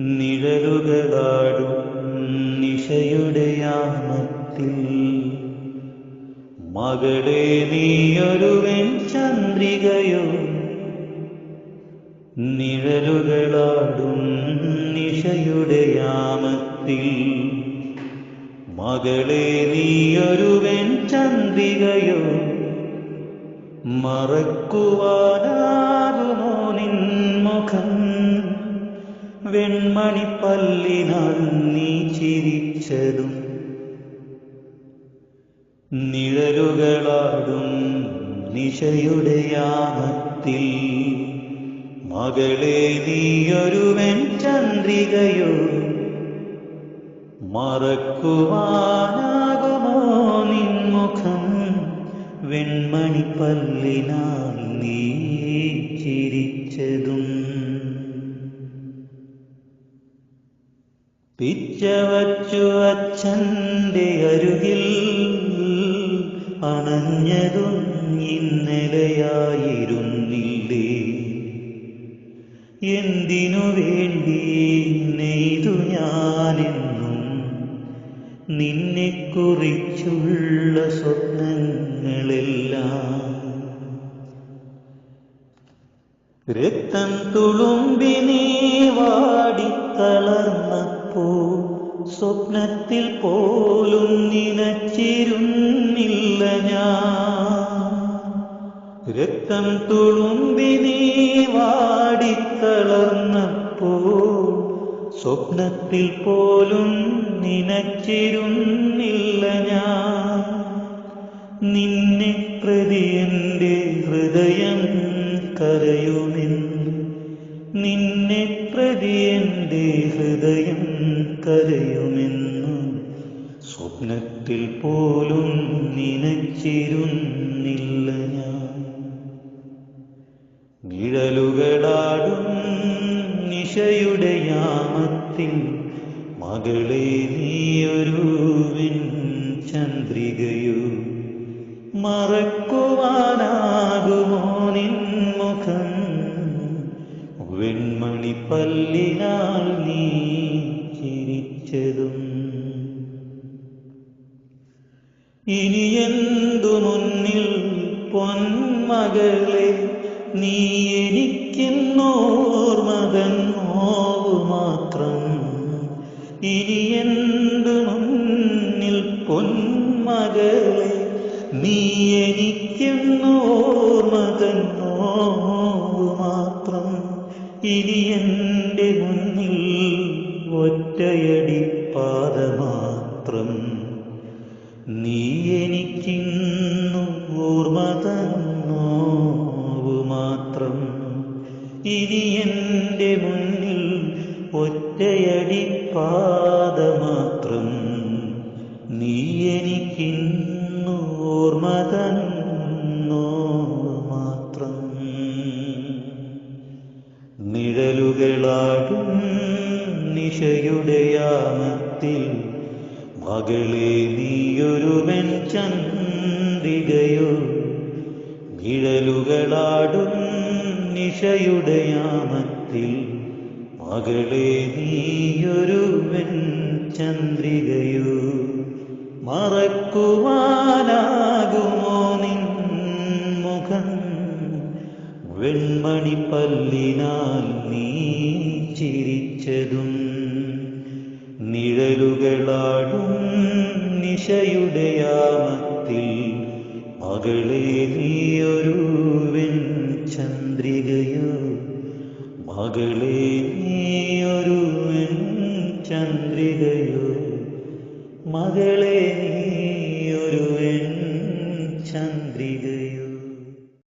നിഴലുകളാടും നിശയുടെ യാമത്തിൽ. മകളെ നീയൊരുവൻ ചന്ദ്രികയോ നിഴലുകളാടും നിശയുടെ യാമത്തിൽ. മകളെ നീയൊരുവൻ ചന്ദ്രികയോ മറക്കുവാനാകുമോ നിൻമുഖം പല്ലിനീ ചിരിച്ചതും നിഴലുകളാടും നിശയുടെ യാമത്തിൽ മകളെ നീയൊരുവൻ ചന്ദ്രികയോ മറക്കുവാനാകുമോ നിൻമുഖം? വെൺമണി പല്ലിനാൽ നീ ചിരിച്ചതും പിച്ചവച്ചു അച്ഛന്റെ അരുകിൽ അണഞ്ഞതും ഇന്നലെയായിരുന്നില്ലേ? എന്തിനു വേണ്ടി നെയ്തു ഞാനെന്നും നിന്നെക്കുറിച്ചുള്ള സ്വപ്നങ്ങളെല്ലാം? രക്തം തുളുമ്പി നീ സ്വപ്നത്തിൽ പോലും നിനച്ചിരുന്നില്ല ഞാൻ. രക്തം തുളുമ്പി നീ വാടിത്തളർന്നപ്പോ സ്വപ്നത്തിൽ പോലും നിനച്ചിരുന്നില്ല ഞാൻ. നിന്നെ പ്രതി എന്റെ കരയുമെന്ന് സ്വപ്നത്തിൽ പോലും നിനച്ചിരുന്നില്ല ഞാൻ. നിഴലുകളാടും നിശയുടെ യാമത്തിൽ മകളെ നീയൊരുവിൻ ചന്ദ്രികയോ മറക്കുവാനാകുമോ നിൻമുഖം വെൺമണിപ്പല്ലിനാൽ നീ ചിരിച്ചതും ഇനി എന്തു മുന്നിൽ പൊന്മകളെ നീ എനിക്കെന്നോർമകൻ നോവു മാത്രം? ഇനി എന്തു മുന്നിൽ പൊന്മകളെ നീ എനിക്കെന്നോർമകൻ നോവു മാത്രം? ഇനി എന്റെ ഒറ്റയടി പാദമാത്രം. നീ എനിക്കിന്നു ഓർമ്മ തന്നോവു മാത്രം. ഇനി എന്റെ മുന്നിൽ ഒറ്റയടി പാത നിശയുടെ യാമത്തിൽ മകളെ നീയൊരുവൻ ചന്ദ്രികയോ നിഴലുകളാടും നിശയുടെ യാമത്തിൽ മകളെ നീയൊരുവൻ ചന്ദ്രികയോ മറക്കുവാനാകുമോ നിൻ മുഖം? വെൺമണിപ്പല്ലിനാൽ നീ ചിരിച്ചതും നിഴലുകളാടും നിശയുടെ യാമത്തിൽ. മകളെ നീയൊരുവൻ ചന്ദ്രികയോ. മകളെ ഒരു ചന്ദ്രികയോ. മകളെ നീയൊരുവൻ